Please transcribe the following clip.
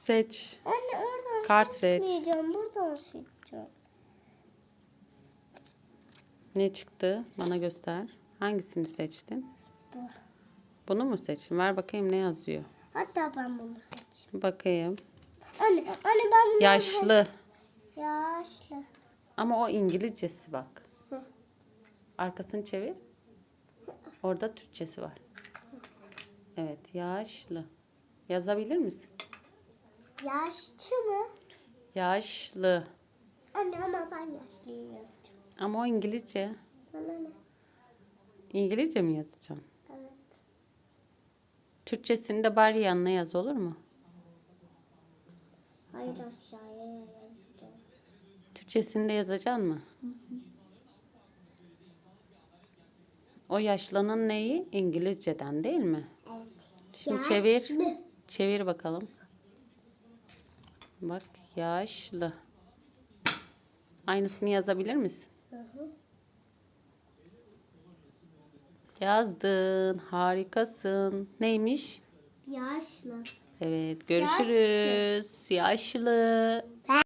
Seç. Anne oradan Kart seç. seçmeyeceğim. Buradan seçeceğim. Ne çıktı? Bana göster. Hangisini seçtin? Bu. Bunu mu seçtin? Ver bakayım ne yazıyor. Hatta ben bunu seçeyim. Bakayım. Anne, anne ben bunu Yaşlı. Yaşlı. Ama o İngilizcesi bak. Hı. Arkasını çevir. Orada Türkçesi var. Evet, yaşlı. Yazabilir misin? Yaşlı mı? Yaşlı. Anne ama ben yaşlıyı yazacağım. Ama o İngilizce. Bana ne? İngilizce mi yazacağım? Evet. Türkçesini de bari yanına yaz olur mu? Hayır aşağıya yazacağım. Türkçesini de yazacaksın mı? O yaşlanan neyi? İngilizceden değil mi? Evet. Şimdi çevir. Çevir bakalım. Bak yaşlı. Aynısını yazabilir misin? Hı hı. Yazdın. Harikasın. Neymiş? Yaşlı. Evet görüşürüz. Yaşlı.